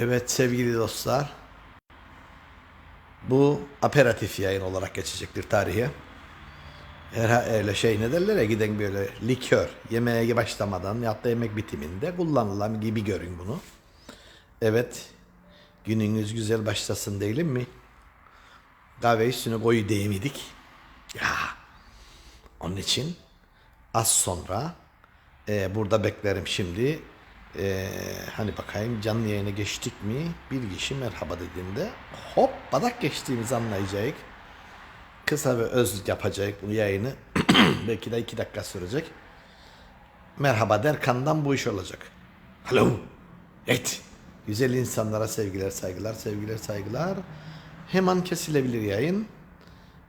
Evet sevgili dostlar. Bu aperatif yayın olarak geçecektir tarihe. Her öyle şey ne derler ya giden böyle likör yemeğe başlamadan ya da yemek bitiminde kullanılan gibi görün bunu. Evet gününüz güzel başlasın değilim mi? Kahve üstüne koyu değmedik. Ya onun için az sonra e, burada beklerim şimdi. E, hani bakayım canlı yayına geçtik mi? Bir kişi merhaba dediğinde hop badak geçtiğimizi anlayacak. Kısa ve öz yapacak bu yayını. Belki de iki dakika sürecek. Merhaba der kandan bu iş olacak. Alo. Evet. Güzel insanlara sevgiler saygılar sevgiler saygılar. Hemen kesilebilir yayın.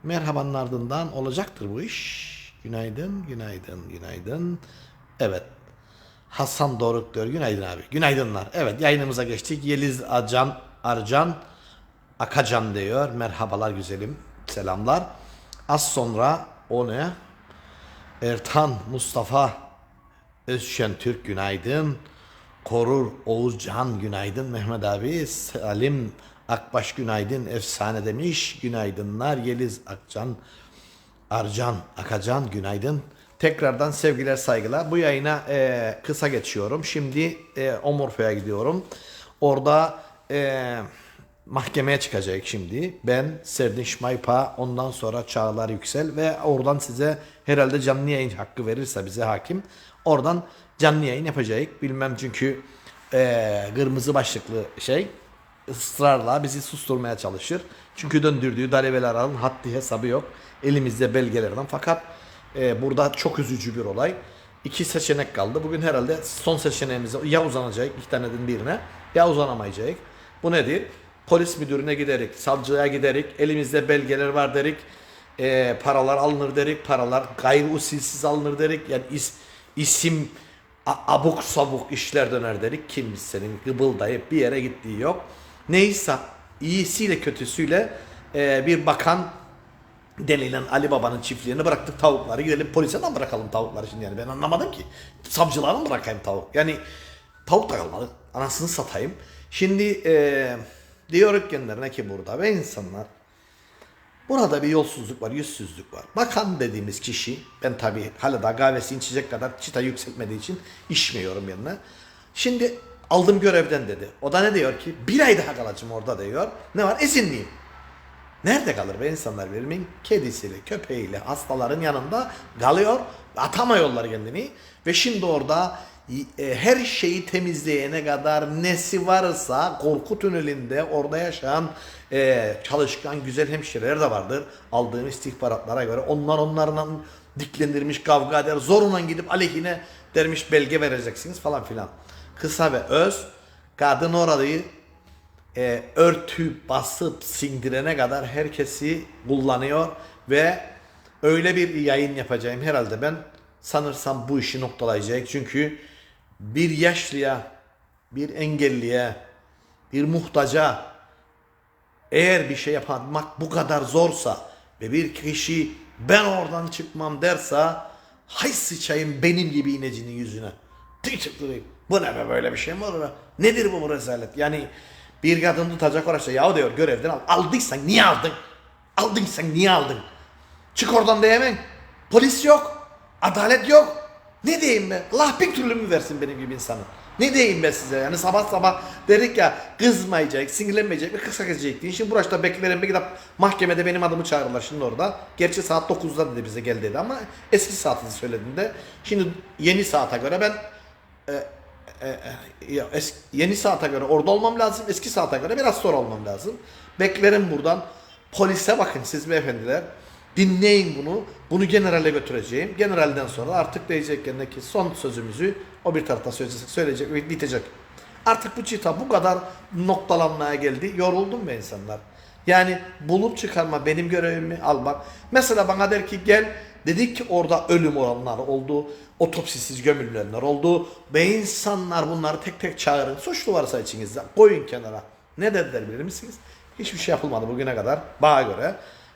Merhabanın ardından olacaktır bu iş. Günaydın, günaydın, günaydın. Evet. Hasan Doruk diyor. Günaydın abi. Günaydınlar. Evet yayınımıza geçtik. Yeliz Acan, Arcan, Akacan diyor. Merhabalar güzelim. Selamlar. Az sonra o ne? Ertan Mustafa Özşen Türk günaydın. Korur Oğuzcan günaydın. Mehmet abi Salim Akbaş günaydın. Efsane demiş. Günaydınlar. Yeliz Akcan Arcan Akacan günaydın. Tekrardan sevgiler saygılar. Bu yayına e, kısa geçiyorum. Şimdi e, Omurfa'ya gidiyorum. Orada e, mahkemeye çıkacak şimdi. Ben Serdinç Maypa ondan sonra Çağlar Yüksel ve oradan size herhalde canlı yayın hakkı verirse bize hakim. Oradan canlı yayın yapacağız. Bilmem çünkü e, kırmızı başlıklı şey ısrarla bizi susturmaya çalışır. Çünkü döndürdüğü darbelerin haddi hesabı yok. Elimizde belgelerden fakat e, burada çok üzücü bir olay. İki seçenek kaldı. Bugün herhalde son seçeneğimiz ya uzanacak iki taneden birine ya uzanamayacak. Bu nedir? Polis müdürüne giderik, savcıya giderik, elimizde belgeler var derik, e, paralar alınır derik, paralar gayri usulsüz alınır derik. Yani is, isim abuk sabuk işler döner derik. Kimsenin gıbıldayıp bir yere gittiği yok. Neyse iyisiyle kötüsüyle e, bir bakan denilen Ali Baba'nın çiftliğini bıraktık tavukları gidelim polise de bırakalım tavukları şimdi yani ben anlamadım ki. Savcılara mı bırakayım tavuk? Yani tavuk da kalmadı. Anasını satayım. Şimdi e, diyor kendilerine ki burada ve insanlar Burada bir yolsuzluk var, yüzsüzlük var. Bakan dediğimiz kişi, ben tabi hala da kahvesini içecek kadar çıta yükseltmediği için içmiyorum yanına. Şimdi aldım görevden dedi. O da ne diyor ki? Bir ay daha kalacağım orada diyor. Ne var? Esinliyim. Nerede kalır be insanlar verimin? Kedisiyle, köpeğiyle, hastaların yanında kalıyor. Atamıyorlar kendini. Ve şimdi orada e, her şeyi temizleyene kadar nesi varsa korku tünelinde orada yaşayan e, çalışkan güzel hemşireler de vardır. Aldığım istihbaratlara göre onlar onlarla diklendirmiş kavga eder. Zoruna gidip aleyhine dermiş belge vereceksiniz falan filan. Kısa ve öz kadın orayı e, örtü basıp sindirene kadar herkesi kullanıyor ve öyle bir yayın yapacağım herhalde ben sanırsam bu işi noktalayacak çünkü bir yaşlıya bir engelliye bir muhtaca eğer bir şey yapmak bu kadar zorsa ve bir kişi ben oradan çıkmam derse hay sıçayım benim gibi inecinin yüzüne. Tıkçıklayayım. Bu ne be böyle bir şey mi olur? Nedir bu, bu rezalet? Yani bir kadın tutacak orası ya diyor görevden al. Aldıysan niye aldın? Aldıysan niye aldın? Çık oradan diyemem. Polis yok. Adalet yok. Ne diyeyim ben? Allah bin türlü mü versin benim gibi insanı? Ne diyeyim ben size? Yani sabah sabah dedik ya kızmayacak, sinirlenmeyecek ve kısa kesecek diye. Şimdi burası beklerim bir gidip mahkemede benim adımı çağırırlar şimdi orada. Gerçi saat 9'da dedi bize gel dedi ama eski saatini söylediğinde. Şimdi yeni saate göre ben e, e, e, es- yeni saate göre orada olmam lazım. Eski saate göre biraz sonra olmam lazım. Beklerim buradan. Polise bakın siz beyefendiler. Dinleyin bunu. Bunu generale götüreceğim. Generalden sonra artık diyeceklerine ki son sözümüzü o bir tarafta söyleyecek, söyleyecek ve bitecek. Artık bu çita bu kadar noktalanmaya geldi. Yoruldum be insanlar. Yani bulup çıkarma benim görevimi al bak. Mesela bana der ki gel dedik ki orada ölüm olanlar oldu. Otopsisiz gömülenler oldu. Ve insanlar bunları tek tek çağırın. Suçlu varsa içinizde koyun kenara. Ne dediler bilir misiniz? Hiçbir şey yapılmadı bugüne kadar bana göre.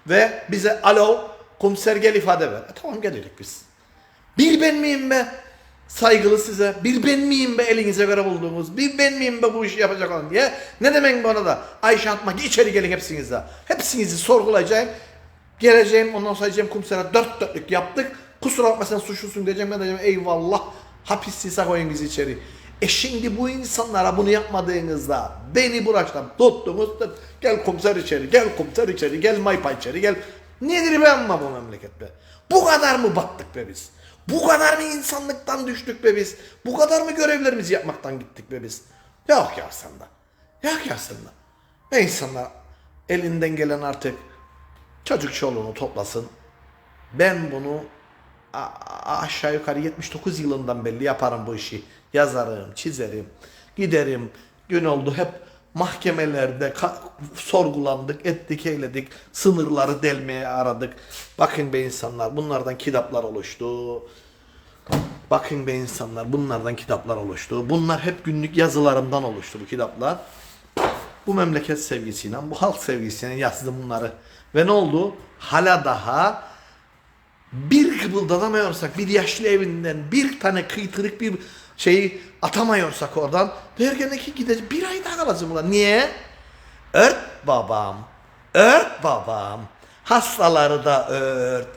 Ve bize alo komiser gel ifade ver. E, tamam gelirik biz. Bir ben miyim be? saygılı size. Bir ben miyim be elinize göre bulduğunuz? Bir ben miyim be bu işi yapacak olan diye. Ne demek bana da? Ayşe Atmak içeri gelin hepsiniz de. Hepsinizi sorgulayacağım. Geleceğim ondan sonra diyeceğim kumsara dört dörtlük yaptık. Kusura bakma sen suçlusun diyeceğim. Ben diyeceğim eyvallah hapistiyse koyun bizi içeri. E şimdi bu insanlara bunu yapmadığınızda beni buraçtan tuttunuz. tut- Gel komiser içeri, gel komiser içeri, gel maypa içeri, gel. Nedir be amma bu memleket be? Bu kadar mı battık be biz? Bu kadar mı insanlıktan düştük be biz? Bu kadar mı görevlerimizi yapmaktan gittik be biz? Yok ya sende. Yok ya sende. Ve insanlar elinden gelen artık çocuk çoluğunu toplasın. Ben bunu aşağı yukarı 79 yılından belli yaparım bu işi. Yazarım, çizerim, giderim. Gün oldu hep mahkemelerde sorgulandık, ettik, eyledik. Sınırları delmeye aradık. Bakın be insanlar bunlardan kitaplar oluştu. Bakın be insanlar bunlardan kitaplar oluştu. Bunlar hep günlük yazılarımdan oluştu bu kitaplar. Bu memleket sevgisiyle, bu halk sevgisiyle yazdım bunları. Ve ne oldu? Hala daha bir kıpıldanamıyorsak bir yaşlı evinden bir tane kıytırık bir şeyi atamıyorsak oradan derken ki gidecek bir ay daha kalacağım ulan. Niye? Ört babam. Ört babam. Hastaları da ört.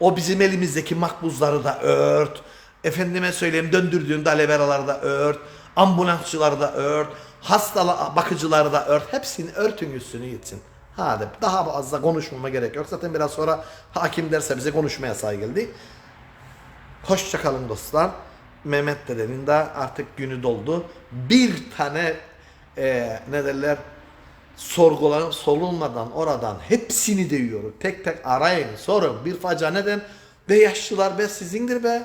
O bizim elimizdeki makbuzları da ört. Efendime söyleyeyim döndürdüğünde aleveraları da ört. Ambulansçıları da ört. Hastala bakıcıları da ört. Hepsini örtün üstünü gitsin. Hadi daha fazla konuşmama gerek yok. Zaten biraz sonra hakim derse bize konuşmaya say geldi. Hoşçakalın dostlar. Mehmet dedenin de artık günü doldu. Bir tane e, ne derler sorgulanıp sorulmadan oradan hepsini diyorum. Tek tek arayın sorun. Bir facia neden? Ve yaşlılar be sizindir be.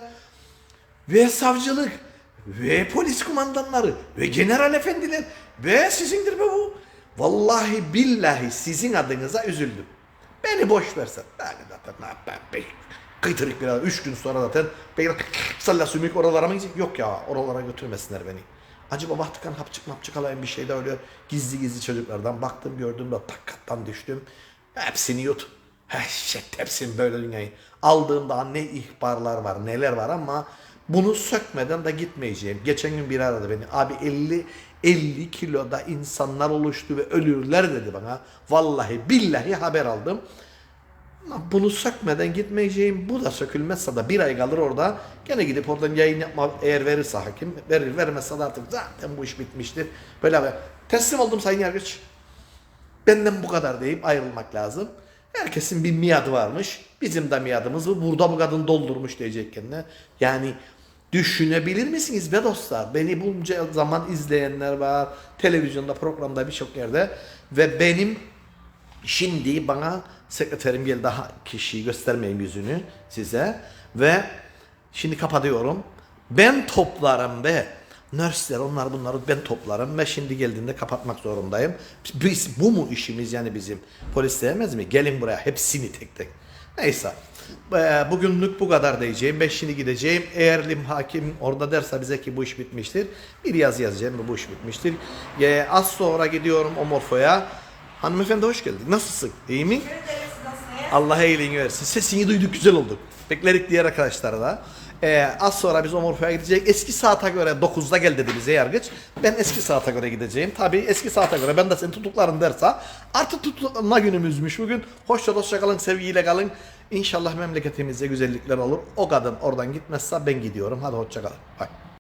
Ve savcılık. Ve polis kumandanları. Ve general efendiler. Ve sizindir be bu. Vallahi billahi sizin adınıza üzüldüm. Beni boş versen. Ben zaten ne yapayım? Ben kıytırık biraz. Üç gün sonra zaten ben salla sümük oralara mı gidecek? Yok ya oralara götürmesinler beni. Acaba baktıkan hapçık mapçık alayım bir şey de öyle gizli gizli çocuklardan baktım gördüm de takattan düştüm. Hepsini yut. Heşet hepsini böyle dünyayı. Aldığımda ne ihbarlar var neler var ama bunu sökmeden de gitmeyeceğim. Geçen gün biri aradı beni. Abi 50 50 kiloda insanlar oluştu ve ölürler dedi bana. Vallahi billahi haber aldım. Bunu sökmeden gitmeyeceğim. Bu da sökülmezse de bir ay kalır orada. Gene gidip oradan yayın yapma eğer verirse hakim. Verir vermezse de artık zaten bu iş bitmiştir. Böyle böyle. Teslim oldum Sayın Yargıç. Benden bu kadar deyip ayrılmak lazım. Herkesin bir miadı varmış. Bizim de miadımız bu. Burada bu kadın doldurmuş diyecek kendine. Yani düşünebilir misiniz be dostlar? Beni bunca zaman izleyenler var. Televizyonda, programda birçok yerde. Ve benim Şimdi bana sekreterim geldi daha kişiyi göstermeyeyim yüzünü size ve şimdi kapatıyorum. Ben toplarım ve nurse'ler onlar bunları ben toplarım ve şimdi geldiğinde kapatmak zorundayım. Biz bu mu işimiz yani bizim? Polis diyemez mi? Gelin buraya hepsini tek tek. Neyse. Bugünlük bu kadar diyeceğim. Ben şimdi gideceğim. Eğer lim hakim orada derse bize ki bu iş bitmiştir. Bir yazı yazacağım bu iş bitmiştir. Az sonra gidiyorum o morfoya. Hanımefendi hoş geldin. Nasılsın? İyi mi? Allah iyiliğini versin. Sesini duyduk güzel olduk. Beklerik diğer arkadaşlara da. Ee, az sonra biz o morfoya gidecek. Eski saate göre 9'da gel dedi bize yargıç. Ben eski saate göre gideceğim. Tabii eski saate göre ben de seni tutuklarım derse. Artık tutuklama günümüzmüş bugün. Hoşça hoşça kalın, sevgiyle kalın. İnşallah memleketimizde güzellikler olur. O kadın oradan gitmezse ben gidiyorum. Hadi hoşça kalın. Bye.